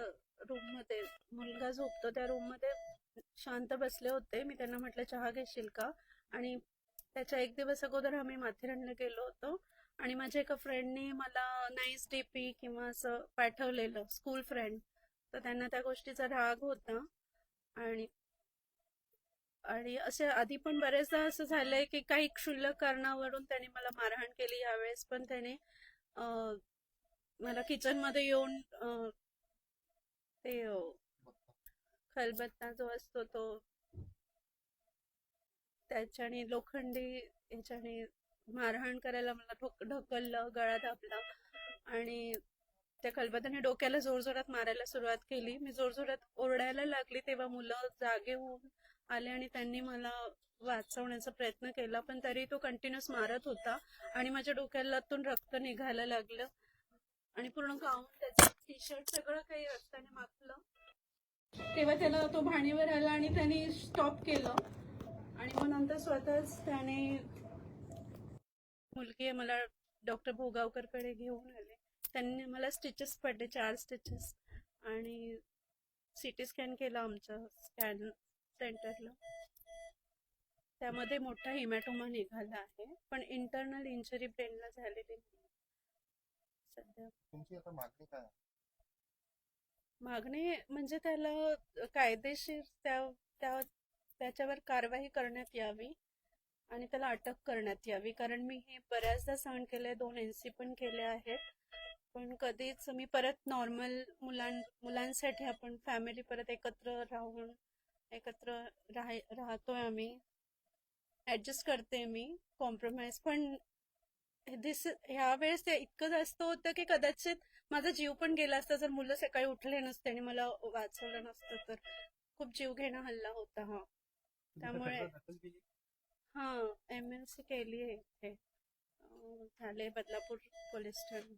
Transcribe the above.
रूममध्ये मुलगा झोपतो त्या रूममध्ये शांत बसले होते. मी त्यांना म्हटलं चहा घेशील का? आणि त्याच्या एक दिवस अगोदर आम्ही माथेरानला गेलो होतो. आणि माझ्या एका फ्रेंडने मला नाईस डीपी किंवा असं पाठवलेलं स्कूल फ्रेंड तर त्यांना त्या गोष्टीचा राग होता. आणि आणि असे आधी पण बरेचदा असं झालंय की काही क्षुल्लक कारणावरून त्याने मला मारहाण केली. यावेळेस पण त्याने मला किचनमध्ये येऊन ते हो. खलबत्ता जो असतो तो. त्याच्याने लोखंडी याच्याने मारहाण करायला मला ढकललं गळा दाबला आणि त्या खलबत्ताने डोक्याला जोरजोरात मारायला सुरुवात केली. मी जोरजोरात ओरडायला लागली तेव्हा मुलं जागे होऊन आले आणि त्यांनी मला वाचवण्याचा प्रयत्न केला पण तरी तो कंटिन्युअस मारत होता आणि माझ्या डोक्यालातून रक्त निघायला लागलं आणि पूर्ण गाऊन त्याचं टी शर्ट सगळं काही रस्त्याने माखलं तेव्हा त्याला तो भाणीवर आला आणि त्याने स्टॉप केलं. आणि मग नंतर स्वतःच त्याने मुलगी मला डॉक्टर भोगावकरकडे घेऊन आले. त्यांनी मला स्टिचेस पडले चार स्टिचेस आणि सिटी स्कॅन केला आमच्या स्कॅन सेंटरला त्यामध्ये मोठा हिमॅटोमा निघाला आहे पण इंटरनल इंजरी ब्रेनला झालेली सध्या. तुमची आता मागणी काय आहे? मागणी म्हणजे त्याला कायदेशीर त्या त्या त्याच्यावर कारवाई करण्यात यावी आणि त्याला अटक करण्यात यावी. कारण मी हे बऱ्याचदा सहन केले दोन एनसी पण केले आहेत. पण कधीच मी परत नॉर्मल मुलां मुलांसाठी आपण फॅमिली परत एकत्र राहून एकत्र राह राहतोय आम्ही. ऍडजस्ट करते मी. कॉम्प्रोमाइज पण दिस ह्या वेळेस ते इतकं जास्त होतं की कदाचित माझा जीव पण गेला असता. जर मुलं सकाळी उठले नसते आणि मला वाचवलं नसतं तर खूप जीव घेणं हल्ला होता हा. त्यामुळे हा एम एल सी केली आहे झाले बदलापूर पोलीस ठाणे.